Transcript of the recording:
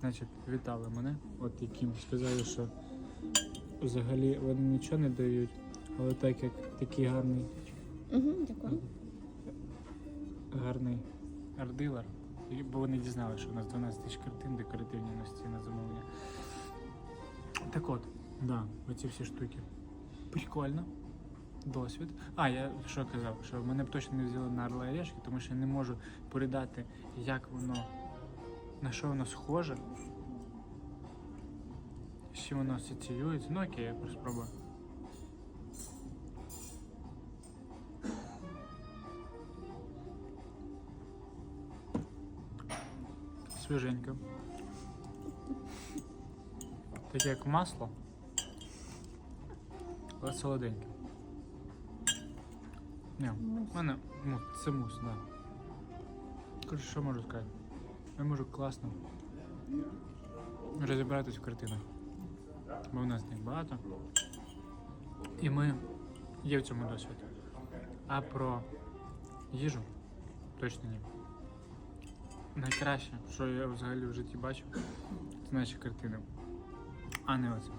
Значить, вітали мене, от яким сказали, що взагалі вони нічого не дають, але так як такий гарний, Угу, дякую. гарний арт-дилер, і- бо вони дізналися, що у нас 12 тисяч картин декоративні на стіни замовлення. Так от, да, оці всі штуки. Прикольно. Досвід. А, я що казав, що мене б точно не взяли на орла і решки, тому що я не можу передати, як воно, на що воно схоже. з чим воно асоціюється. Ну окей, я просто спробую. Свіженько. Таке як масло. Але солоденьке. Ні, в мене мус, це мус. Да. Коротше, що можу сказати? Я можу класно розібратись в картинах. Бо в нас їх багато. І ми є в цьому досвід. А про їжу точно ні. Найкраще, що я взагалі в житті бачив, це наші картини. А не оце.